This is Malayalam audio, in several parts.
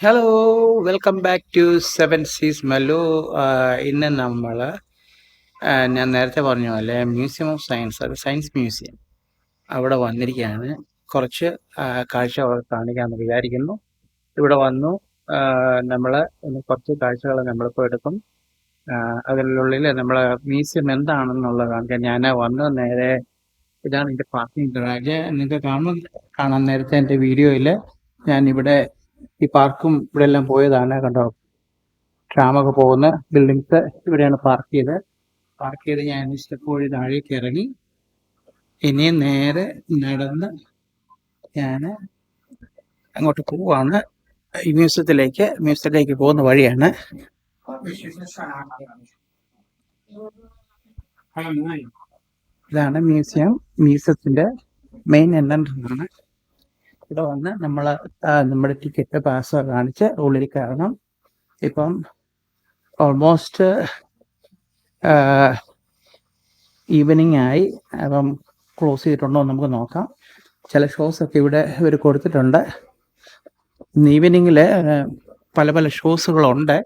Hello welcome back to seven seas Mallu ഇന്ന് നമ്മൾ ഞാൻ നേരത്തെ പറഞ്ഞ പോലെ മ്യൂസിയം ഓഫ് സയൻസ് അത് സയൻസ് മ്യൂസിയം അവിടെ വന്നിരിക്കുകയാണ്. കുറച്ച് കാഴ്ച കാഴ്ചകൾ കാണിക്കാമെന്ന് വിചാരിക്കുന്നു. ഇവിടെ വന്നു നമ്മൾ കുറച്ച് കാഴ്ചകൾ നമ്മളിപ്പോൾ എടുക്കും. അതിനുള്ളിൽ നമ്മൾ മ്യൂസിയം എന്താണെന്നുള്ളത് കാണിക്കാം ഞാൻ വന്ന് നേരെ ഇതാണ് എന്റെ പാർക്കിംഗ് ഗറാജ് നിങ്ങൾക്ക് കാണും കാണാൻ നേരത്തെ എന്റെ വീഡിയോയിൽ ഞാൻ ഇവിടെ ഈ പാർക്കും ഇവിടെ എല്ലാം പോയതാണ്. കണ്ടോ? ട്രാമൊക്കെ പോകുന്ന ബിൽഡിങ്സ് ഇവിടെയാണ് പാർക്ക് ചെയ്ത് പാർക്ക് ചെയ്ത് ഞാൻ വഴി താഴേക്ക് ഇറങ്ങി. ഇനി നേരെ നടന്ന് ഞാൻ അങ്ങോട്ട് പോവാണ്. മ്യൂസിയത്തിലേക്ക് മ്യൂസിയത്തിലേക്ക് പോകുന്ന വഴിയാണ്. ഇതാണ് മ്യൂസിയം. മ്യൂസിയത്തിന്റെ മെയിൻ എൻട്രൻസ് ആണ്. ഇവിടെ വന്ന് നമ്മൾ നമ്മുടെ ടിക്കറ്റ് പാസ് കാണിച്ച് ഉള്ളിൽ കയറണം. ഇപ്പം ഓൾമോസ്റ്റ് ഈവനിങ് ആയി. അപ്പം ക്ലോസ് ചെയ്തിട്ടുണ്ടോ എന്ന് നമുക്ക് നോക്കാം. ചില ഷോസ് ഒക്കെ ഇവിടെ ഇവർ കൊടുത്തിട്ടുണ്ട്. ഈവനിങ്ങിൽ പല പല ഷോസുകളുണ്ട്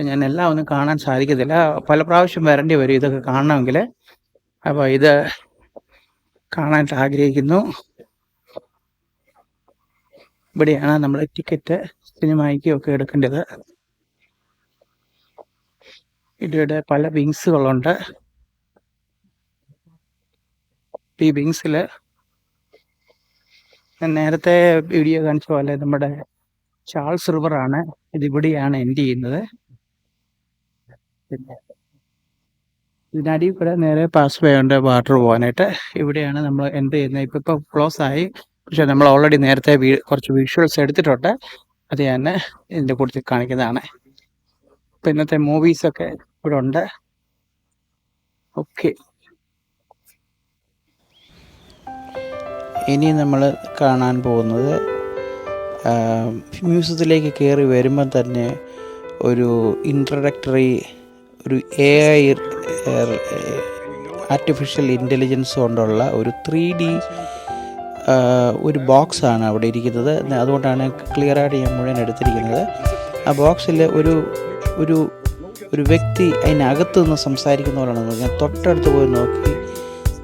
ഞാൻ എല്ലാം ഒന്നും കാണാൻ സാധിക്കത്തില്ല. പല പ്രാവശ്യം വരേണ്ടി വരും ഇതൊക്കെ കാണണമെങ്കിൽ. അപ്പോൾ ഇത് കാണാൻ ആഗ്രഹിക്കുന്നു. ഇവിടെയാണ് നമ്മൾ ടിക്കറ്റ് സിനിമയ്ക്കും ഒക്കെ എടുക്കേണ്ടത്. ഇവിടെ പല വിങ്സുകളുണ്ട് ഈ വിങ്സിൽ നേരത്തെ വീഡിയോ കാണിച്ച പോലെ നമ്മുടെ ചാൾസ് റിവർ ആണ് ഇതിവിടെയാണ് എൻഡ് ചെയ്യുന്നത്. പിന്നെ ഇതിനടിയിൽ കൂടെ നേരെ പാസ് വേ ഉണ്ട് വാട്ടർ പോകാനായിട്ട്. ഇവിടെയാണ് നമ്മൾ എൻഡ് ചെയ്യുന്നത്. ഇപ്പം ഇപ്പോൾ ക്ലോസ് ആയി. പക്ഷെ നമ്മൾ ഓൾറെഡി നേരത്തെ കുറച്ച് വിഷ്വൽസ് എടുത്തിട്ടുണ്ട്. അത് ഞാൻ ഇതിന്റെ കൂടുതൽ കാണിക്കുന്നതാണ്. ഇപ്പം ഇന്നത്തെ മൂവീസൊക്കെ ഇവിടെ ഉണ്ട്. ഓക്കെ ഇനി നമ്മൾ കാണാൻ പോകുന്നത് മ്യൂസിയത്തിലേക്ക് കയറി വരുമ്പോൾ തന്നെ ഒരു ഇൻട്രഡക്ടറി ഒരു എ ഐ ആർട്ടിഫിഷ്യൽ ഇന്റലിജൻസ് കൊണ്ടുള്ള ഒരു ത്രീ ഡി ഒരു ബോക്സാണ് അവിടെ ഇരിക്കുന്നത്. അതുകൊണ്ടാണ് ക്ലിയറായിട്ട് ഞാൻ മുഴുവൻ എടുത്തിരിക്കുന്നത്. ആ ബോക്സിൽ ഒരു ഒരു ഒരു വ്യക്തി അതിനകത്ത് നിന്ന് സംസാരിക്കുന്ന പോലെയാണ് ഞാൻ തൊട്ടടുത്ത് പോയി നോക്കി.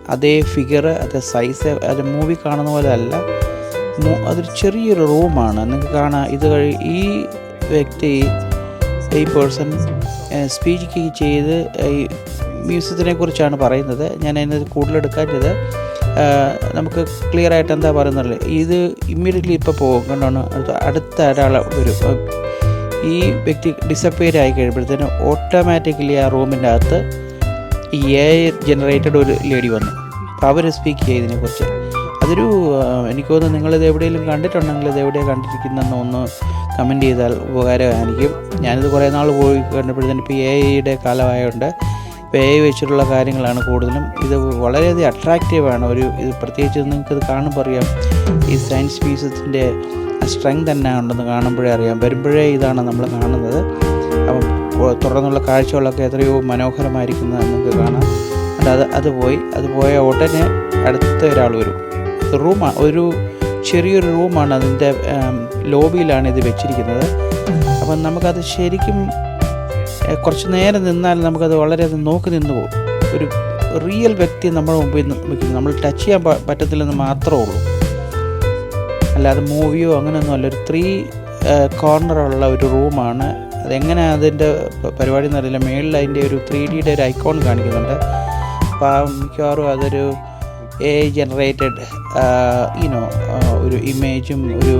അതേ ഫിഗർ അതേ സൈസ് അത് മൂവി കാണുന്ന പോലെ അല്ല. അതൊരു ചെറിയൊരു റൂമാണ് നിങ്ങൾക്ക് കാണാം. ഇത് കഴി ഈ വ്യക്തി ഈ പേഴ്സൺ സ്പീച്ച് ചെയ്ത് ഈ മ്യൂസിയത്തിനെ കുറിച്ചാണ് പറയുന്നത്. ഞാൻ അതിനത് കൂടുതലെടുക്കാഞ്ഞത് ആ, നമുക്ക് ക്ലിയർ ആയിട്ട് എന്താ പറയുന്നത് ഇത് ഇമ്മീഡിയറ്റ്ലി ഇപ്പോൾ പോകും. അടുത്ത- ഒരാൾ വരും. ഈ വ്യക്തി ഡിസപ്പിയർ ആയി കഴിയുമ്പോഴത്തേനും ഓട്ടോമാറ്റിക്കലി ആ റൂമിന്റെ അകത്ത് ഈ എ ജനറേറ്റഡ് ഒരു ലേഡി വന്നു. അപ്പോൾ അവർ സ്പീക്ക് ചെയ്തതിനെ കുറിച്ച് അതൊരു എനിക്ക് തോന്നുന്നു നിങ്ങളിത് എവിടെയെങ്കിലും കണ്ടിട്ടുണ്ടെങ്കിൽ ഇത് എവിടെയാണ് കണ്ടിരിക്കുന്നതെന്ന് ഒന്ന് കമന്റ് ചെയ്താൽ ഉപകാരമായിരിക്കും. ഞാനിത് കുറേ നാൾ പോയി കണ്ടപ്പോഴത്തേനും ഇപ്പോൾ എ ഐയുടെ കാലമായതുകൊണ്ട് ഐ വെച്ചിട്ടുള്ള കാര്യങ്ങളാണ് കൂടുതലും. ഇത് വളരെയധികം അട്രാക്റ്റീവാണ് ഒരു ഇത് പ്രത്യേകിച്ച് നിങ്ങൾക്കിത് കാണുമ്പോൾ അറിയാം. ഈ സയൻസ് മ്യൂസിയത്തിന്റെ സ്ട്രെങ്ത് തന്നെ ഉണ്ടെന്ന് കാണുമ്പോഴേ അറിയാം. വരുമ്പോഴേ ഇതാണ് നമ്മൾ കാണുന്നത്. അപ്പം തുടർന്നുള്ള കാഴ്ചകളൊക്കെ എത്രയോ മനോഹരമായിരിക്കുന്നത് നിങ്ങൾക്ക് കാണാം. അല്ല അത് അത് പോയി. അത് പോയ ഉടനെ അടുത്ത ഒരാൾ വരും. റൂമാണ് ഒരു ചെറിയൊരു റൂമാണ് അതിന്റെ ലോബിയിലാണ് ഇത് വെച്ചിരിക്കുന്നത്. അപ്പം നമുക്കത് ശരിക്കും കുറച്ച് നേരം നിന്നാൽ നമുക്കത് വളരെ നോക്കി നിന്ന് പോകും. ഒരു റിയൽ വ്യക്തി നമ്മുടെ മുമ്പിൽ നിൽക്കുന്നു. നമ്മൾ ടച്ച് ചെയ്യാൻ പറ്റത്തില്ലെന്ന് മാത്രമേ ഉള്ളൂ. അല്ലാതെ മൂവിയോ അങ്ങനെയൊന്നും അല്ല ഒരു ത്രീ കോർണറുള്ള ഒരു റൂമാണ്. അതെങ്ങനെ അതിന്റെ പരിപാടി എന്നറിയില്ല. മേളിൽ അതിന്റെ ഒരു ത്രീ ഡിയുടെ ഒരു ഐക്കോൺ കാണിക്കുന്നുണ്ട്. അപ്പോൾ മിക്കവാറും അതൊരു എ ജനറേറ്റഡ് യുനോ ഒരു ഇമേജും ഒരു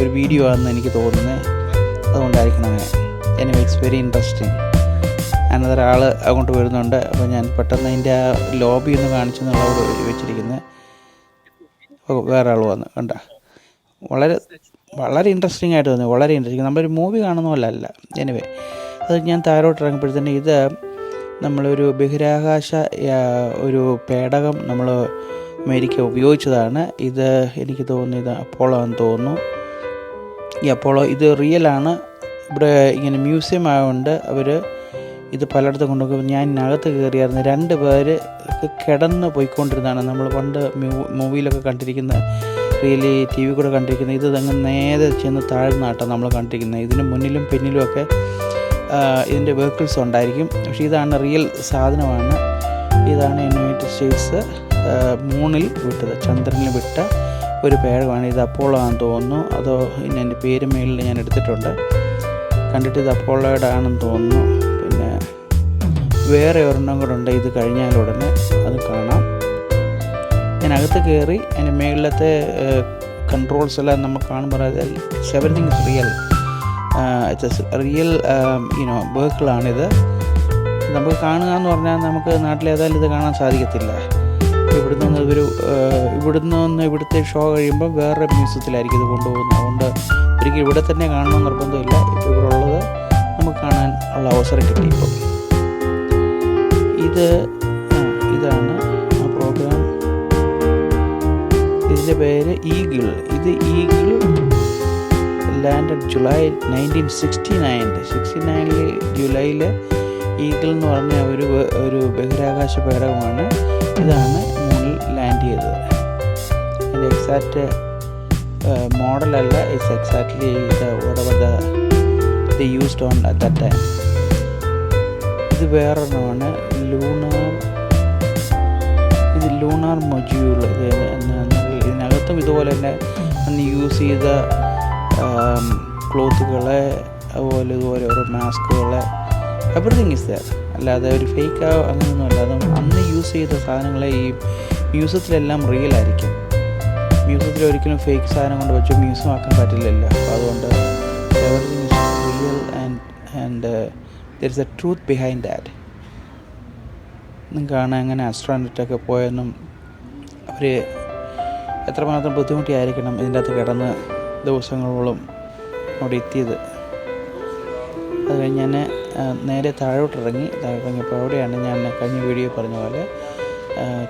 ഒരു വീഡിയോ ആണെന്ന് എനിക്ക് തോന്നുന്നത്. അതുകൊണ്ടായിരിക്കണം അങ്ങനെ. Anyway it's very interesting another ആൾ അങ്ങോട്ട് വരുന്നുണ്ട്. അപ്പോൾ ഞാൻ പെട്ടെന്ന് അതിന്റെ ആ ലോബി ഒന്ന് കാണിച്ചു എന്നുള്ളവർ വെച്ചിരിക്കുന്നത് വേറെ ആൾ വന്നു കണ്ട. വളരെ വളരെ ഇൻട്രസ്റ്റിംഗ് ആയിട്ട് തോന്നി വളരെ ഇൻട്രസ്റ്റിംഗ് നമ്മളൊരു മൂവി കാണുന്ന പോലെ അല്ല. എനിവേ അത് ഞാൻ താഴോട്ട് ഇറങ്ങുമ്പോഴത്തേന് ഇത് നമ്മളൊരു ബഹിരാകാശ ഒരു പേടകം നമ്മൾ അമേരിക്ക ഉപയോഗിച്ചതാണ്. ഇത് എനിക്ക് തോന്നുന്നു ഇത് അപ്പോളോ എന്ന് തോന്നുന്നു. ഈ അപ്പോളോ ഇത് റിയലാണ് ഇവിടെ ഇങ്ങനെ മ്യൂസിയം ആയതുകൊണ്ട് അവർ ഇത് പലയിടത്തും കൊണ്ടുപോകും ഞാൻ ഇതിനകത്ത് കയറിയായിരുന്നു. രണ്ട് പേര് കിടന്ന് പോയിക്കൊണ്ടിരുന്നതാണ്. നമ്മൾ പണ്ട് മൂവിയിലൊക്കെ കണ്ടിരിക്കുന്ന റിയലി ടി വി കൂടെ കണ്ടിരിക്കുന്നത് ഇത് അങ്ങ് നേരെ ചെന്ന് താഴ്ന്നാട്ടം നമ്മൾ കണ്ടിരിക്കുന്നത്. ഇതിന് മുന്നിലും പിന്നിലുമൊക്കെ ഇതിന്റെ വെഹിക്കിൾസ് ഉണ്ടായിരിക്കും. പക്ഷേ ഇതാണ് റിയൽ സാധനമാണ്. ഇതാണ് യുണൈറ്റഡ് സ്റ്റേറ്റ്സ് മൂണിൽ വിട്ടത്. ചന്ദ്രനിൽ വിട്ട ഒരു പേഴമാണ് ഇത്. അപ്പോളോ ആണെന്ന് തോന്നുന്നു. അതോ ഇനി എന്റെ പേര് മേളിൽ ഞാൻ എടുത്തിട്ടുണ്ട്. കണ്ടിട്ട് ഇത് അപ്പോളോയുടെ ആണെന്ന് തോന്നുന്നു. പിന്നെ വേറെ ഒരെണ്ണം കൂടെ ഉണ്ട്. ഇത് കഴിഞ്ഞാൽ ഉടനെ അത് കാണാം. ഞാൻ അകത്ത് കയറി അതിന്റെ മേളിലത്തെ കൺട്രോൾസ് എല്ലാം നമ്മൾ കാണുമ്പോൾ everything is real it's real you know വെഹിക്കിളാണിത് നമുക്ക് കാണുക എന്ന് പറഞ്ഞാൽ നമുക്ക് നാട്ടിൽ ഏതായാലും ഇത് കാണാൻ സാധിക്കത്തില്ല. ഇവിടുന്ന് ഒന്ന് ഇവർ ഇവിടുന്ന് ഒന്ന് ഇവിടുത്തെ ഷോ കഴിയുമ്പോൾ വേറെ മ്യൂസിയത്തിലായിരിക്കും ഇത് കൊണ്ടുപോകുന്നത്. അതുകൊണ്ട് ഒരിക്കലും ഇവിടെ തന്നെ കാണണം നിർബന്ധമില്ല. ഇപ്പോൾ ഇവിടെ ഉള്ളത് നമുക്ക് കാണാൻ ഉള്ള അവസരം കിട്ടി ഇപ്പം ഇത് ഇതാണ് ആ പ്രോഗ്രാം ഇതിന്റെ പേര് ഈഗിൾ. ഇത് Eagle landed July nineteen sixty nine sixty നയനിൽ ജൂലൈയിൽ ഈഗിൾ എന്ന് പറഞ്ഞ ഒരു ഒരു ബഹിരാകാശ പേടകമാണ്. ഇതാണ് മൂണിൽ ലാൻഡ് ചെയ്തത്. അതിന്റെ exact മോഡലല്ല it's exactly whatever the the used on at the time ഇത് വേറൊരെണ്ണമാണ്. ലൂണാർ ഇത് ലൂണാർ മൊജ്യൂൾ ഇത് ഇതിനകത്തും ഇതുപോലെ തന്നെ അന്ന് യൂസ് ചെയ്ത ക്ലോത്തുകളെ അതുപോലെ ഇതുപോലെ ഓരോ മാസ്കുകളെ എവറിഥിങ് ഇസ് ദയർ അല്ലാതെ ഒരു ഫേക്ക് അങ്ങനെയൊന്നും അല്ലാതെ അന്ന് യൂസ് ചെയ്ത സാധനങ്ങളെ ഈ മ്യൂസിയത്തിലെല്ലാം റിയൽ ആയിരിക്കും. മ്യൂസിയത്തിൽ ഒരിക്കലും ഫേക്ക് സാധനം കൊണ്ട് വെച്ച് മ്യൂസിയം ആക്കാൻ പറ്റില്ലല്ലോ. അപ്പോൾ അതുകൊണ്ട് everything real and and there is a truth behind that നിങ്ങൾക്കാണ് അങ്ങനെ അസ്ട്രോനറ്റൊക്കെ പോയെന്നും അവർ എത്രമാത്രം ബുദ്ധിമുട്ടിയായിരിക്കണം ഇതിന്റെ അകത്ത് കിടന്ന് ദിവസങ്ങളോളം അവിടെ എത്തിയത്. അത് കഴിഞ്ഞ് ഞാൻ നേരെ താഴോട്ടിറങ്ങി. താഴോട്ടിറങ്ങിയപ്പോൾ അവിടെയാണ് ഞാൻ കഴിഞ്ഞ വീഡിയോ പറഞ്ഞ പോലെ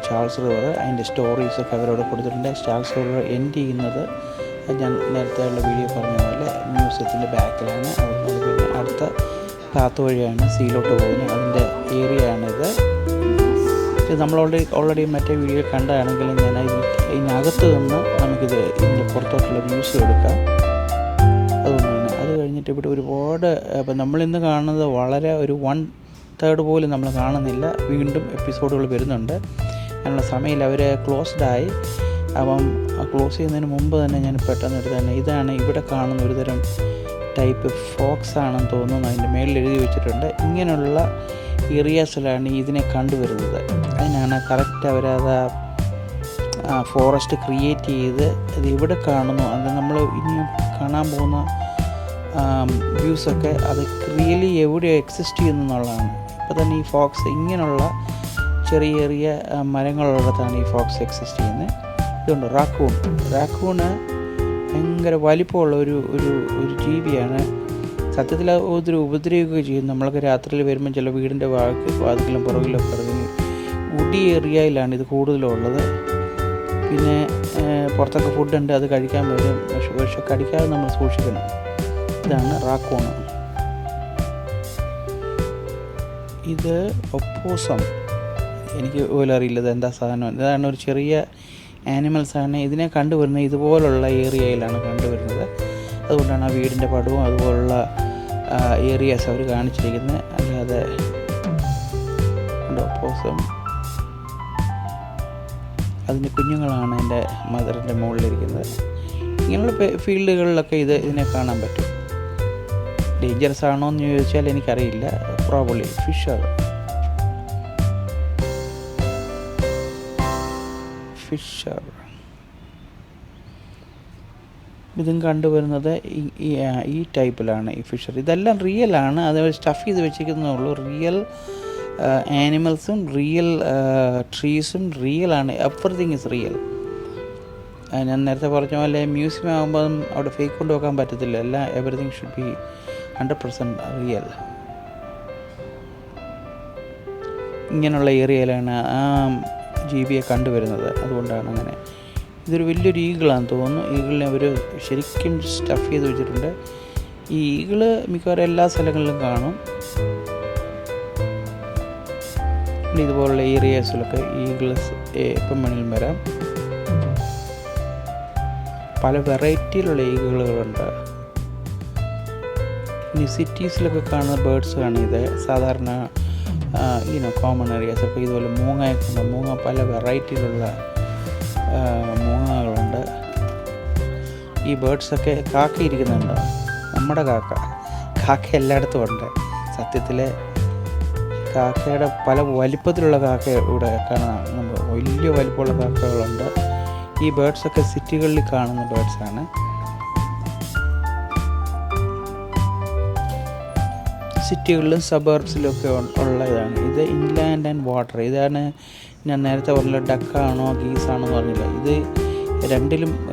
ചാൾസ് റിവർ അതിന്റെ സ്റ്റോറീസൊക്കെ അവരോട് കൊടുത്തിട്ടുണ്ട്. ചാൾസ് റിവർ എൻഡ് ചെയ്യുന്നത് ഞാൻ നേരത്തെ ഉള്ള വീഡിയോ പറഞ്ഞ പോലെ മ്യൂസിയത്തിന്റെ ബാക്കിലാണ്. പിന്നെ അടുത്ത പാത്ത് വഴിയാണ് സീലോട്ട് പോകുന്നത്. അതിന്റെ ഏരിയ ആണിത്. ഇത് നമ്മൾ ഓൾറെഡി ഓൾറെഡി മറ്റേ വീഡിയോ കണ്ടതാണെങ്കിൽ ഞാൻ അതിനകത്ത് നിന്ന് നമുക്കിത് ഇതിന്റെ പുറത്തോട്ടുള്ള വ്യൂസ് എടുക്കാം. അതുകൊണ്ടാണ്. അത് കഴിഞ്ഞിട്ട് ഇവിടെ ഒരുപാട് ഇപ്പം നമ്മളിന്ന് കാണുന്നത് വളരെ ഒരു വൺ തേർഡ് പോലും നമ്മൾ കാണുന്നില്ല. വീണ്ടും എപ്പിസോഡുകൾ വരുന്നുണ്ട്. അതിനുള്ള സമയമില്ല. അവർ ക്ലോസ്ഡായി അപ്പം ക്ലോസ് ചെയ്യുന്നതിന് മുമ്പ് തന്നെ ഞാൻ പെട്ടെന്ന് എടുത്ത് തന്നെ ഇതാണ് ഇവിടെ കാണുന്ന ഒരുതരം ടൈപ്പ് ഫോക്സ് ആണെന്ന് തോന്നുന്നു. അതിന്റെ മേളിൽ എഴുതി വെച്ചിട്ടുണ്ട്. ഇങ്ങനെയുള്ള ഏരിയാസിലാണ് ഇതിനെ കണ്ടുവരുന്നത്. അതിനാണ് കറക്റ്റ് അവരത് ഫോറസ്റ്റ് ക്രിയേറ്റ് ചെയ്ത് അത് എവിടെ കാണുന്നു. അത് നമ്മൾ ഇനിയും കാണാൻ പോകുന്ന വ്യൂസൊക്കെ അത് റിയലി എവിടെ എക്സിസ്റ്റ് ചെയ്യുന്നു എന്നുള്ളതാണ്. ഇപ്പോൾ തന്നെ ഈ ഫോക്സ് ഇങ്ങനെയുള്ള ചെറിയ ചെറിയ മരങ്ങളുള്ളിടത്താണ് ഈ ഫോക്സ് എക്സിസ്റ്റ് ചെയ്യുന്നത്. ഇതുണ്ട്? റാക്കൂൺ റാക്കൂണ് ഭയങ്കര വലിപ്പമുള്ള ഒരു ഒരു ഒരു ജീവിയാണ്. സത്യത്തിൽ ഒത്തിരി ഉപദ്രവിക്കുകയും ചെയ്യും. നമ്മളൊക്കെ രാത്രിയിൽ വരുമ്പോൾ ചില വീടിന്റെ വാക്ക് വാതിലും പുറകിലൊക്കെ ഇറങ്ങി ഊട്ടി ഏരിയയിലാണ് ഇത് കൂടുതലും ഉള്ളത് പിന്നെ പുറത്തൊക്കെ ഫുഡുണ്ട് അത് കഴിക്കാൻ വരും. പക്ഷെ പക്ഷെ കടിക്കാതെ നമ്മൾ സൂക്ഷിക്കണം. ഇതാണ് റാക്കോണ് ഇത് ഒപ്പോസം. എനിക്ക് പോലും അറിയില്ല ഇത് എന്താ സാധനം. ഇതാണ് ഒരു ചെറിയ ആനിമൽസാണ് ഇതിനെ കണ്ടുവരുന്നത് ഇതുപോലുള്ള ഏരിയയിലാണ് കണ്ടുവരുന്നത്. അതുകൊണ്ടാണ് ആ വീടിന്റെ പടവും അതുപോലുള്ള ഏരിയാസ് അവർ കാണിച്ചിരിക്കുന്നത്. അല്ലാതെ ഒപ്പോസം. അതിന്റെ കുഞ്ഞുങ്ങളാണ് എന്റെ മദറിന്റെ മുകളിലിരിക്കുന്നത്. ഇങ്ങനെയുള്ള ഫീൽഡുകളിലൊക്കെ ഇത് ഇതിനെ കാണാൻ പറ്റും. ഡേഞ്ചറസ് ആണോ എന്ന് ചോദിച്ചാൽ എനിക്കറിയില്ല. പ്രോബ്ലി ഫിഷർ ഫിഷർ ഇതും കണ്ടുവരുന്നത് ഈ- ഈ ടൈപ്പിലാണ് ഈ ഫിഷർ ഇതെല്ലാം റിയൽ ആണ്. അത് സ്റ്റഫ് ചെയ്ത് വെച്ചിരിക്കുന്നേ ഉള്ളൂ. റിയൽ ആനിമൽസും റിയൽ ട്രീസും റിയൽ ആണ്. എവറിഥിങ് ഇസ് റിയൽ ഞാൻ നേരത്തെ പറഞ്ഞ പോലെ മ്യൂസിയം ആകുമ്പം അവിടെ ഫേക്ക് കൊണ്ടുപോകാൻ പറ്റത്തില്ല. എല്ലാം everything should be hundred percent real ഇങ്ങനെയുള്ള ഏരിയയിലാണ് ആ ജീവിയെ കണ്ടുവരുന്നത്. അതുകൊണ്ടാണ് അങ്ങനെ. ഇതൊരു വലിയൊരു ഈഗിളാണെന്ന് തോന്നുന്നു. ഈഗിളിനെ അവർ ശരിക്കും സ്റ്റഫ് ചെയ്ത് വെച്ചിട്ടുണ്ട്. ഈ ഈഗിൾ മിക്കവാറും എല്ലാ സ്ഥലങ്ങളിലും കാണും. ഇതുപോലുള്ള ഏരിയാസിലൊക്കെ ഈഗിൾസ് എപ്പം വേണമെങ്കിലും വരാം. പല വെറൈറ്റിയിലുള്ള ഈഗിളുകളുണ്ട്. ഇനി സിറ്റീസിലൊക്കെ കാണുന്ന ബേഡ്സാണ് ഇത്. സാധാരണ ഈനോ കോമൺ ഏരിയാസ് അപ്പോൾ ഇതുപോലെ മൂങ്ങയൊക്കെ മൂങ്ങ പല വെറൈറ്റിയിലുള്ള മൂങ്ങകളുണ്ട്. ഈ ബേഡ്സൊക്കെ കാക്ക ഇരിക്കുന്നുണ്ടോ? നമ്മുടെ കാക്ക. കാക്ക എല്ലായിടത്തും ഉണ്ട്. സത്യത്തിൽ കാക്കയുടെ പല വലിപ്പത്തിലുള്ള കാക്ക ഇവിടെ കാണാം. നമ്മൾ വലിയ വലിപ്പമുള്ള കാക്കകളുണ്ട്. ഈ ബേഡ്സൊക്കെ സിറ്റികളിൽ കാണുന്ന ബേഡ്സാണ് സിറ്റികളിലും സബർബ്സിലും ഒക്കെ ഉള്ളതാണ്. ഇത് ഇൻലാൻഡ് ആൻഡ് വാട്ടർ ഇതാണ് ഞാൻ നേരത്തെ പറഞ്ഞ ഡക്കാണോ ഗീസാണോ പറഞ്ഞില്ല. ഇത് രണ്ടിലും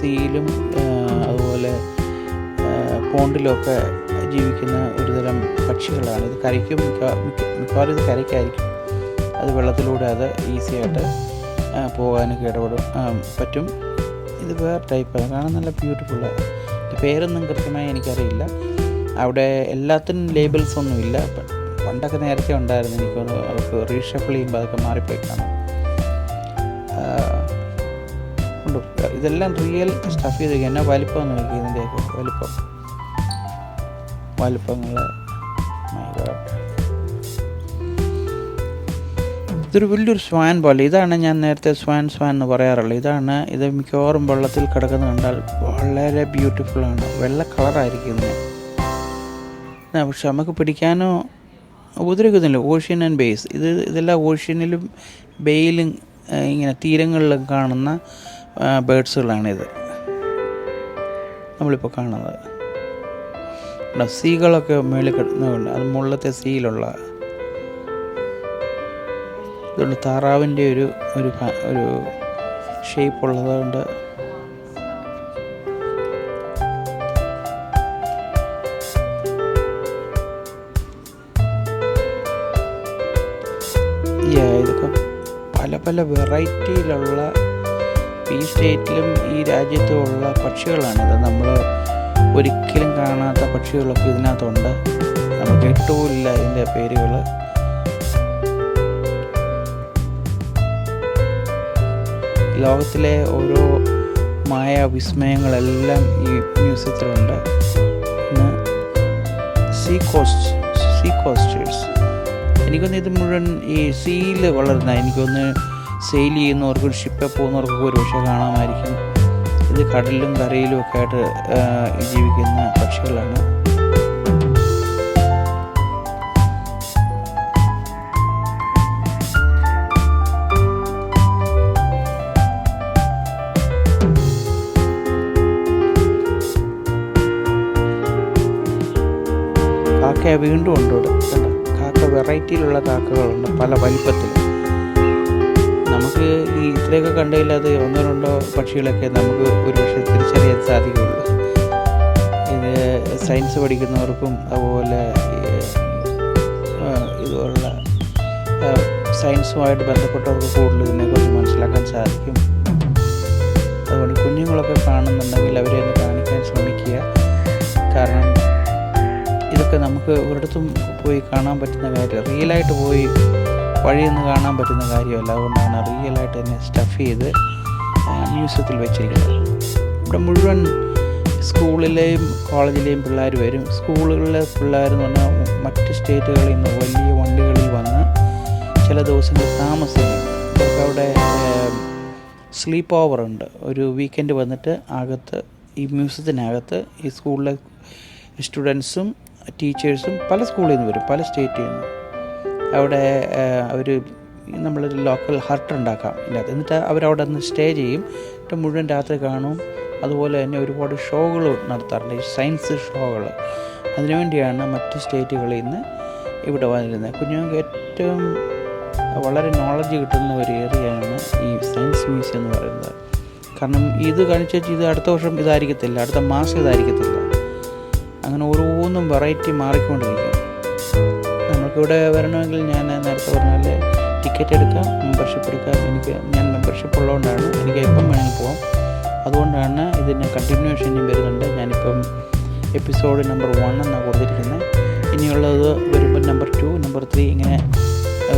സീയിലും അതുപോലെ പോണ്ടിലുമൊക്കെ ജീവിക്കുന്ന ഒരുതരം പക്ഷികളാണ്. ഇത് കരയ്ക്കും മിക്ക- മിക്ക- മിക്കവാറും ഇത് കരയ്ക്കായിരിക്കും. അത് വെള്ളത്തിലൂടെ അത് ഈസി ആയിട്ട് ആ, പോകാനൊക്കെ ഇടപെടും പറ്റും. ഇത് വേറെ ടൈപ്പാണ് കാണാൻ നല്ല ബ്യൂട്ടിഫുള്ള പേരൊന്നും കൃത്യമായി എനിക്കറിയില്ല. അവിടെ എല്ലാത്തിനും ലേബിൾസ് ഒന്നുമില്ല പണ്ടൊക്കെ നേരത്തെ ഉണ്ടായിരുന്നു. എനിക്ക് അവർക്ക് റീഷഫിൾ ചെയ്യുമ്പോൾ അതൊക്കെ മാറിപ്പോയി കാണാം. ഉണ്ട്? ഇതെല്ലാം റിയൽ സ്റ്റഫ് ചെയ്ത് എന്നാ വലിപ്പം നോക്കി ഇതിന്റെയൊക്കെ വലിപ്പം. വലിപ്പങ്ങൾ ഇതൊരു വലിയൊരു സ്വാൻ പോലെ. ഇതാണ് ഞാൻ നേരത്തെ സ്വാൻ സ്വാൻ എന്ന് പറയാറുള്ളത് ഇതാണ് ഇത് മിക്കവാറും വെള്ളത്തിൽ കിടക്കുന്നത് കണ്ടാൽ വളരെ ബ്യൂട്ടിഫുള്ളാണ് വെള്ള കളറായിരിക്കുന്നത് പക്ഷെ നമുക്ക് പിടിക്കാനോ ഉപദ്രവിക്കുന്നില്ല. ഓഷ്യൻ ആൻഡ് ബേസ് ഇത് ഇതെല്ലാം ഓഷ്യനിലും ബേയിലും ഇങ്ങനെ തീരങ്ങളിലും കാണുന്ന ബേഡ്സുകളാണിത് നമ്മളിപ്പോൾ കാണുന്നത്? സീകളൊക്കെ മേളിൽ കിടന്നുണ്ട് അത് മുകളിലത്തെ സീയിലുള്ള അതുകൊണ്ട് താറാവിന്റെ ഒരു ഒരു ഒരു ഷേപ്പ് ഉള്ളതുകൊണ്ട് പല വെറൈറ്റിയിലുള്ള ഈ സ്റ്റേറ്റിലും ഈ രാജ്യത്തുമുള്ള പക്ഷികളാണിത് നമ്മൾ ഒരിക്കലും കാണാത്ത പക്ഷികളൊക്കെ ഇതിനകത്തുണ്ട്. നമ്മൾ കേട്ടുപോലില്ല ഇതിന്റെ പേരുകൾ ലോകത്തിലെ ഓരോ മായ വിസ്മയങ്ങളെല്ലാം ഈ മ്യൂസിയത്തിലുണ്ട്. പിന്നെ സീ കോസ്റ്റ് സീ കോസ്റ്റേഴ്സ് എനിക്കൊന്ന് ഇത് മുഴുവൻ ഈ സീയിൽ വളരുന്ന എനിക്കൊന്ന് സെയിൽ ചെയ്യുന്നവർക്കും ഷിപ്പിൽ പോകുന്നവർക്കൊക്കെ ഒരു പക്ഷേ കാണാമായിരിക്കും. ഇത് കടലിലും കരയിലും ഒക്കെ ആയിട്ട് ജീവിക്കുന്ന പക്ഷികളാണ്. കാക്ക വീണ്ടും ഉണ്ട് ഇവിടെ? കാക്ക വെറൈറ്റിയിലുള്ള കാക്കകളുണ്ട് പല വലിപ്പത്തിൽ നമുക്ക് ഈ ഇത്രയൊക്കെ കണ്ടതിൽ അത് ഒന്നോ രണ്ടോ പക്ഷികളൊക്കെ നമുക്ക് ഒരുപക്ഷെ തിരിച്ചറിയാൻ സാധിക്കുള്ളൂ ഇത് സയൻസ് പഠിക്കുന്നവർക്കും അതുപോലെ ഇതുപോലുള്ള സയൻസുമായിട്ട് ബന്ധപ്പെട്ടവർക്ക് കൂടുതൽ ഇതിനെക്കുറിച്ച് മനസ്സിലാക്കാൻ സാധിക്കും. അതുകൊണ്ട് കുഞ്ഞുങ്ങളൊക്കെ കാണുന്നുണ്ടെങ്കിൽ അവരെ ഒന്ന് കാണിക്കാൻ ശ്രമിക്കുക. കാരണം ഇതൊക്കെ നമുക്ക് ഒരിടത്തും പോയി കാണാൻ പറ്റുന്ന കാര്യം. റിയലായിട്ട് പോയി വഴിയിൽ നിന്ന് കാണാൻ പറ്റുന്ന കാര്യമല്ല. അതുകൊണ്ടാണ് റിയലായിട്ട് തന്നെ സ്റ്റഫ് ചെയ്ത് മ്യൂസിയത്തിൽ വെച്ചിരിക്കുന്നത്. ഇവിടെ മുഴുവൻ സ്കൂളിലെയും കോളേജിലെയും പിള്ളേർ വരും. സ്കൂളുകളിലെ പിള്ളേരെന്ന് പറഞ്ഞാൽ മറ്റ് സ്റ്റേറ്റുകളിൽ നിന്ന് വലിയ വണ്ടികളിൽ വന്ന് ചില ദിവസങ്ങൾ താമസിക്കും. അവർക്ക് അവിടെ സ്ലീപ്പ് ഓവർ ഉണ്ട്. ഒരു വീക്കെൻഡ് വന്നിട്ട് അകത്ത് ഈ മ്യൂസിയത്തിനകത്ത് ഈ സ്കൂളിലെ സ്റ്റുഡൻസും ടീച്ചേഴ്സും പല സ്കൂളിൽ നിന്ന് വരും. പല സ്റ്റേറ്റിൽ നിന്ന്. അവിടെ അവർ നമ്മളൊരു ലോക്കൽ ഹർട്ട് ഉണ്ടാക്കാം. ഇതിനകത്ത് എന്നിട്ട് അവരവിടെ നിന്ന് സ്റ്റേ ചെയ്യും. എന്നിട്ട് മുഴുവൻ രാത്രി കാണും. അതുപോലെ തന്നെ ഒരുപാട് ഷോകൾ നടത്താറുണ്ട്. ഈ സയൻസ് ഷോകൾ അതിനുവേണ്ടിയാണ് മറ്റ് സ്റ്റേറ്റുകളിൽ നിന്ന് ഇവിടെ വന്നിരുന്നത്. കുഞ്ഞുങ്ങൾക്ക് ഏറ്റവും വളരെ നോളജ് കിട്ടുന്ന ഒരു ഏരിയയാണ് ഈ സയൻസ് മ്യൂസിയം എന്ന് പറയുന്നത്. കാരണം ഇത് കാണിച്ചു ഇത് അടുത്ത വർഷം ഇതായിരിക്കത്തില്ല. അടുത്ത മാസം ഇതായിരിക്കത്തില്ല. അങ്ങനെ ഓരോന്നും വെറൈറ്റി മാറിക്കൊണ്ടിരിക്കും നമുക്കിവിടെ വരണമെങ്കിൽ ഞാൻ നേരത്തെ പറഞ്ഞ പോലെ ടിക്കറ്റ് എടുക്കാം മെമ്പർഷിപ്പ് എടുക്കാം. എനിക്ക് ഞാൻ മെമ്പർഷിപ്പ് ഉള്ളതുകൊണ്ടാണ് എനിക്ക് എപ്പം വേണമെങ്കിൽ പോകാം അതുകൊണ്ടാണ് ഇതിന്റെ കണ്ടിന്യൂഷൻ ഇനി വരുന്നുണ്ട്. ഞാനിപ്പം എപ്പിസോഡ് നമ്പർ വൺ എന്നാണ് കൊടുത്തിരിക്കുന്നത്. ഇനിയുള്ളത് വരുമ്പോൾ നമ്പർ ടു നമ്പർ ത്രീ ഇങ്ങനെ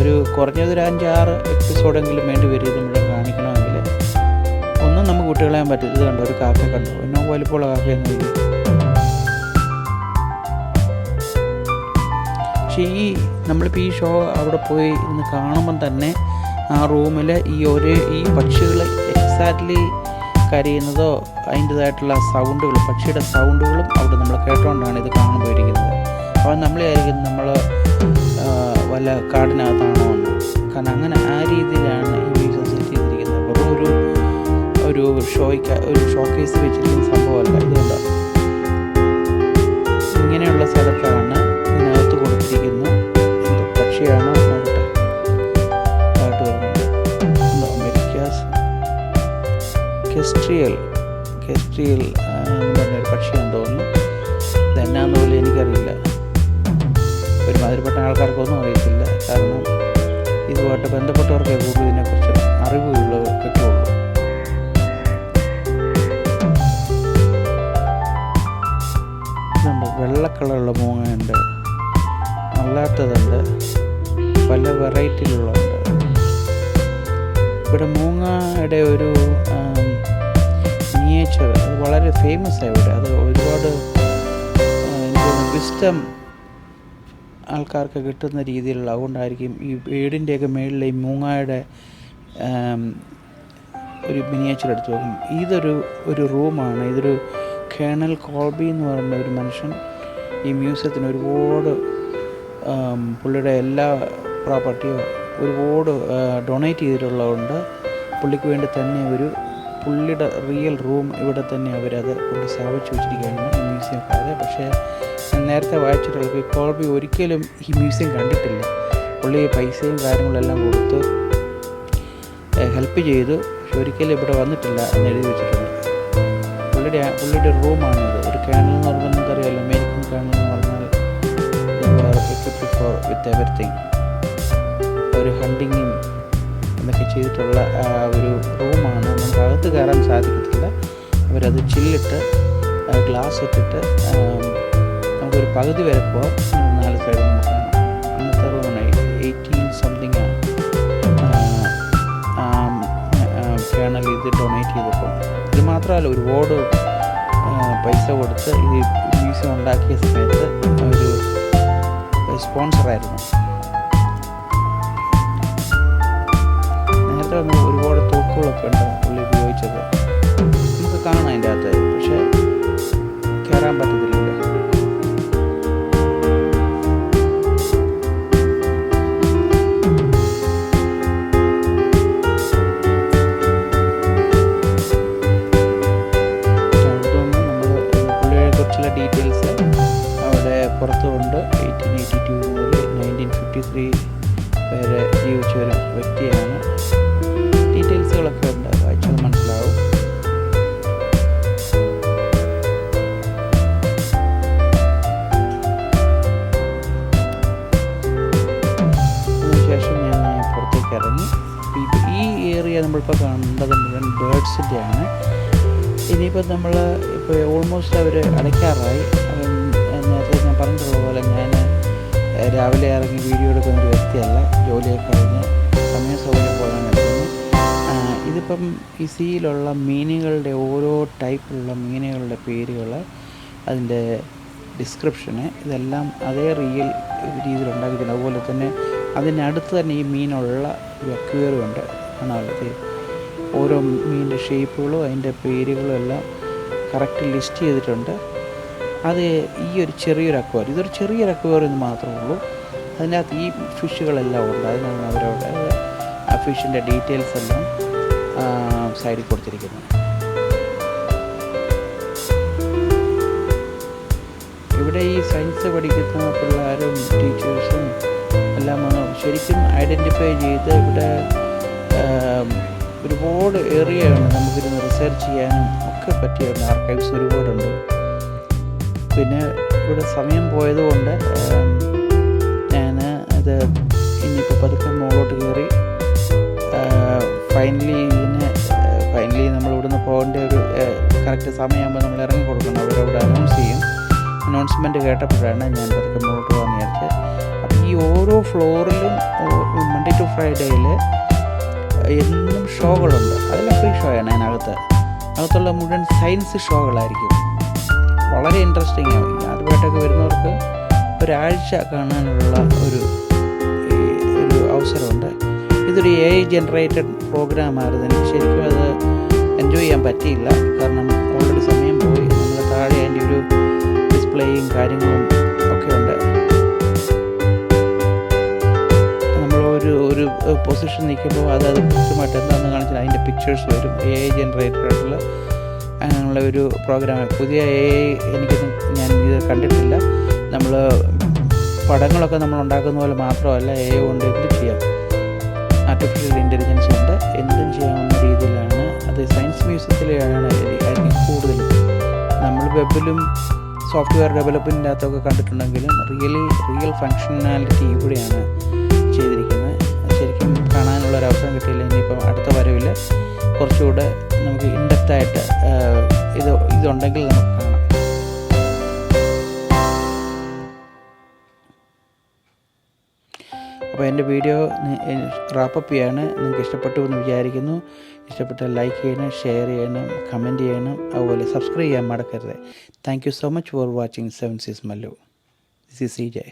ഒരു കുറഞ്ഞത് കുറഞ്ഞതൊരു അഞ്ചാറ് എപ്പിസോഡെങ്കിലും വേണ്ടി വരും മുഴുവൻ കാണിക്കണമെങ്കിൽ. ഒന്നും നമുക്ക് വിട്ടുകളയാൻ പറ്റും ഇത് കണ്ടോ ഒരു കാക്ക കണ്ടോ? എന്നോ വലിപ്പമുള്ള കാക്കയൊന്നും പക്ഷേ ഈ നമ്മളിപ്പോൾ ഈ ഷോ അവിടെ പോയി ഇന്ന് കാണുമ്പം തന്നെ ആ റൂമിൽ ഈ ഒരു ഈ പക്ഷികൾ എക്സാക്ട്ലി കരയുന്നതോ അതിന്റെതായിട്ടുള്ള സൗണ്ടുകൾ പക്ഷിയുടെ സൗണ്ടുകളും അവിടെ നമ്മൾ കേട്ടുകൊണ്ടാണ് ഇത് കാണാൻ പോയിരിക്കുന്നത്. അപ്പോൾ നമ്മൾ ആയിരിക്കും നമ്മൾ വല്ല കാടിനകത്താണോ എന്ന്. കാരണം അങ്ങനെ ആ രീതിയിലാണ് ഈ സെറ്റ് ചെയ്തിരിക്കുന്നത്. വെറും ഒരു ഒരു ഷോയ്ക്ക് ഒരു ഷോ കേസ് വെച്ചിരിക്കുന്ന സംഭവമല്ല. ഇതുകൊണ്ട് ഇങ്ങനെയുള്ള സ്ഥലത്താണ് കെസ്ട്രിയൽ കെസ്ട്രിയൽ എന്ന് പറഞ്ഞൊരു പക്ഷിയാണെന്ന് തോന്നുന്നു ഇതെന്നാന്ന് പോലും എനിക്കറിയില്ല. ഒരുമാതിരിപ്പെട്ട ആൾക്കാർക്കൊന്നും അറിയത്തില്ല. കാരണം ഇതുമായിട്ട് ബന്ധപ്പെട്ടവർക്കേ കൂടുതൽ ഇതിനെക്കുറിച്ച് അറിവുകൾ കിട്ടുള്ളൂ. ഇതുണ്ട് വെള്ള കളറുള്ള മൂങ്ങയുണ്ട് അല്ലാത്തതുണ്ട് പല വെറൈറ്റിയിലുള്ളതുണ്ട്. ഇവിടെ മൂങ്ങയുടെ ഒരു മിനിയേച്ചർ അത് വളരെ ഫേമസ് ആയി ഇവിടെ. അത് ഒരുപാട് വിസ്റ്റം ആൾക്കാർക്ക് കിട്ടുന്ന രീതിയിലുള്ള അതുകൊണ്ടായിരിക്കും ഈ വീടിന്റെയൊക്കെ മേളിലെ ഈ മൂങ്ങായുടെ ഒരു മിനിയേച്ചർ എടുത്ത് നോക്കും ഇതൊരു ഒരു റൂമാണ്. ഇതൊരു കേണൽ കോൾബി എന്ന് പറയുന്ന ഒരു മനുഷ്യൻ ഈ മ്യൂസിയത്തിന് ഒരുപാട് പുള്ളിയുടെ എല്ലാ പ്രോപ്പർട്ടിയോ ഒരുപാട് ഡൊണേറ്റ് ചെയ്തിട്ടുള്ളതുകൊണ്ട് പുള്ളിക്ക് വേണ്ടി തന്നെ ഒരു പുള്ളിയുടെ റിയൽ റൂം ഇവിടെ തന്നെ അവരത് കൊണ്ട് സ്ഥാപിച്ചു വെച്ചിരിക്കുകയാണ് ഈ പക്ഷേ നേരത്തെ വായിച്ചിട്ടുള്ള കോൾബി ഒരിക്കലും ഈ മ്യൂസിയം കണ്ടിട്ടില്ല. പുള്ളി പൈസയും കാര്യങ്ങളെല്ലാം കൊടുത്ത് ഹെൽപ്പ് ചെയ്തു. പക്ഷെ ഒരിക്കലും ഇവിടെ വന്നിട്ടില്ല എന്ന് എഴുതി വെച്ചിട്ടുണ്ട്. പുള്ളിയുടെ പുള്ളിയുടെ റൂമാണിത് ഒരു കേണൽ എന്ന് പറഞ്ഞാൽ നമുക്കറിയാമല്ലോ അമേരിക്കൻ കേണൽ എന്ന് പറഞ്ഞാൽ ഫോർ വിത്ത് എവറിത്തിങ് ഒരു ഹണ്ടിങ്ങും ചെയ്തിട്ടുള്ള ഒരു റൂമാണ്. നമുക്ക് അകത്ത് കയറാൻ സാധിക്കത്തില്ല. അവരത് ചില്ലിട്ട് ഗ്ലാസ് ഇട്ടിട്ട് നമുക്കൊരു പകുതി വരെ പോകാം നാല് സൈഡ് നമുക്ക് അങ്ങനത്തെ റൂമാണ് എയ്റ്റീൻ സംതിങ് കേണൽ ഇത് ഡൊണേറ്റ് ചെയ്തപ്പോൾ. ഇത് മാത്രമല്ല ബോർഡ് പൈസ കൊടുത്ത് ഈ മ്യൂസിയം ഉണ്ടാക്കിയ സമയത്ത് ഒരു സ്പോൺസറായിരുന്നു നേരത്തെ ഒരുപാട് തോക്കുകളൊക്കെ ഉണ്ട് പുള്ളി ഉപയോഗിച്ചത്? നമുക്ക് കാണാം അതിന്റെ അകത്ത്. പക്ഷേ കയറാൻ പറ്റത്തില്ല. സമയ സൗകര്യം പോലെ എടുക്കുന്നു ആ, ഇതിപ്പം ഈ സീയിലുള്ള മീനുകളുടെ ഓരോ ടൈപ്പിലുള്ള മീനുകളുടെ പേരുകൾ അതിന്റെ ഡിസ്ക്രിപ്ഷന് ഇതെല്ലാം അതേ റിയൽ രീതിയിൽ ഉണ്ടാക്കിയിട്ടുണ്ട് അതുപോലെ തന്നെ അതിനടുത്ത് തന്നെ ഈ മീനുള്ള ഒരു അക്വേറിയം ഉണ്ട് ഇത്. ഓരോ മീനിന്റെ ഷേപ്പുകളും അതിന്റെ പേരുകളും എല്ലാം കറക്റ്റ് ലിസ്റ്റ് ചെയ്തിട്ടുണ്ട്. അത് ഈ ഒരു ചെറിയൊരു അക്വേറിയം ഇതൊരു ചെറിയൊരു അക്വേറിയം മാത്രമേ ഉള്ളൂ. അതിനകത്ത് ഈ ഫിഷുകളെല്ലാം ഉണ്ട്. അതിനാണ് അവരവിടെ ഫിഷിന്റെ ഡീറ്റെയിൽസ് എല്ലാം സൈഡിൽ കൊടുത്തിരിക്കുന്നത് ഇവിടെ ഈ സയൻസ് പഠിക്കുന്ന പിള്ളേരും ടീച്ചേഴ്സും എല്ലാം ശരിക്കും ഐഡന്റിഫൈ ചെയ്ത് ഇവിടെ ഒരുപാട് ഏറിയയാണ് നമുക്കിരുന്ന് റിസർച്ച് ചെയ്യാനും ഒക്കെ പറ്റിയ ആർക്കൈവ്സ് ഒരുപാടുണ്ട്. പിന്നെ ഇവിടെ സമയം പോയതുകൊണ്ട് ഞാൻ അത് ഇനിയിപ്പോൾ പതുക്കെ മുകളിലോട്ട് കയറി ഫൈനലി ഇതിന് ഫൈനലി നമ്മൾ ഇവിടുന്ന് പോകേണ്ട ഒരു കറക്റ്റ് സമയമാകുമ്പോൾ നമ്മൾ ഇറങ്ങി കൊടുക്കണം. അവരവിടെ അനൗൺസ് ചെയ്യും. അനൗൺസ്മെന്റ് കേട്ടപ്പോഴാണ് ഞാൻ പതുക്കെ മുന്നോട്ട് പോകാൻ അപ്പോൾ ഈ ഓരോ ഫ്ലോറിലും മൺഡേ ടു ഫ്രൈഡേയിൽ എന്നും ഷോകളുണ്ട്. അതെല്ലാം ഫ്രീ ഷോ ആണ് അതിനകത്ത്. അകത്തുള്ള മുഴുവൻ സയൻസ് ഷോകളായിരിക്കും. വളരെ ഇൻട്രസ്റ്റിംഗ് ആണ്. ആദ്യമായിട്ടൊക്കെ വരുന്നവർക്ക് ഒരാഴ്ച കാണാനുള്ള ഒരു ഒരു അവസരമുണ്ട്. ഇതൊരു എ ഐ ജനറേറ്റഡ് പ്രോഗ്രാമായിരുന്നു എനിക്ക് ശരിക്കും അത് എൻജോയ് ചെയ്യാൻ പറ്റിയില്ല. കാരണം ഓൾറെഡി സമയം പോയി. നമ്മൾ താഴെ അതിന്റെ ഒരു ഡിസ്പ്ലേയും കാര്യങ്ങളും ഒക്കെ ഉണ്ട്. നമ്മൾ ഒരു ഒരു പൊസിഷൻ നിൽക്കുമ്പോൾ അത് അത് കൃത്യമായിട്ട് എന്താണെന്ന് കാണിച്ചാൽ അതിന്റെ പിക്ചേഴ്സ് വരും. എ ഐ ജനറേറ്റഡ് ആയിട്ടുള്ള അങ്ങനെയുള്ള ഒരു പ്രോഗ്രാം പുതിയ എ ഐ എനിക്കൊന്നും ഞാൻ ഇത് കണ്ടിട്ടില്ല. നമ്മൾ പടങ്ങളൊക്കെ നമ്മൾ ഉണ്ടാക്കുന്ന പോലെ മാത്രമല്ല എ ഐ കൊണ്ട് ആർട്ടിഫിഷ്യൽ ഇന്റലിജൻസ് കൊണ്ട് എന്തും ചെയ്യാവുന്ന രീതിയിലാണ്. അത് സയൻസ് മ്യൂസിയത്തിലാണ് കൂടുതലും നമ്മൾ വെബിലും സോഫ്റ്റ്വെയർ ഡെവലപ്മെന്റിന്റെ അകത്തൊക്കെ കണ്ടിട്ടുണ്ടെങ്കിലും റിയലി റിയൽ ഫങ്ഷനാലിറ്റി ഇവിടെയാണ് ചെയ്തിരിക്കുന്നത്. ശരിക്കും കാണാനുള്ള ഒരു അവസരം കിട്ടിയില്ല. ഇനിയിപ്പോൾ അടുത്ത വരവിൽ കുറച്ചുകൂടെ നമുക്ക് ഇൻഡെപ്തായിട്ട് ഇത് ഇതുണ്ടെങ്കിൽ നമുക്ക് അപ്പോൾ എന്റെ വീഡിയോ റാപ്പപ്പ് ചെയ്യാണ്. നിങ്ങൾക്ക് ഇഷ്ടപ്പെട്ടു എന്ന് വിചാരിക്കുന്നു. ഇഷ്ടപ്പെട്ടാൽ ലൈക്ക് ചെയ്യണം ഷെയർ ചെയ്യണം കമന്റ് ചെയ്യണം. അതുപോലെ സബ്സ്ക്രൈബ് ചെയ്യാൻ മടക്കരുത് thank you so much for watching seven seas Mallu this is C J